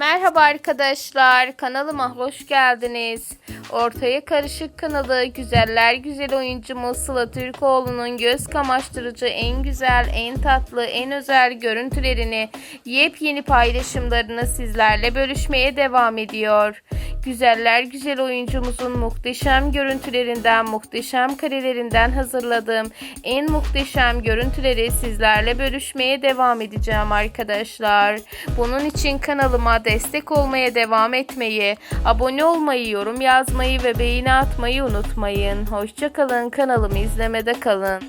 Merhaba arkadaşlar, kanalıma hoş geldiniz. Ortaya Karışık kanalı güzeller güzel oyuncumuz Sıla Türkoğlu'nun göz kamaştırıcı en güzel, en tatlı, en özel görüntülerini, yepyeni paylaşımlarını sizlerle bölüşmeye devam ediyor. Güzeller güzel oyuncumuzun muhteşem görüntülerinden, muhteşem karelerinden hazırladığım en muhteşem görüntüleri sizlerle bölüşmeye devam edeceğim arkadaşlar. Bunun için kanalıma destek olmaya devam etmeyi, abone olmayı, yorum yazmayı ve beğeni atmayı unutmayın. Hoşçakalın, kanalımı izlemede kalın.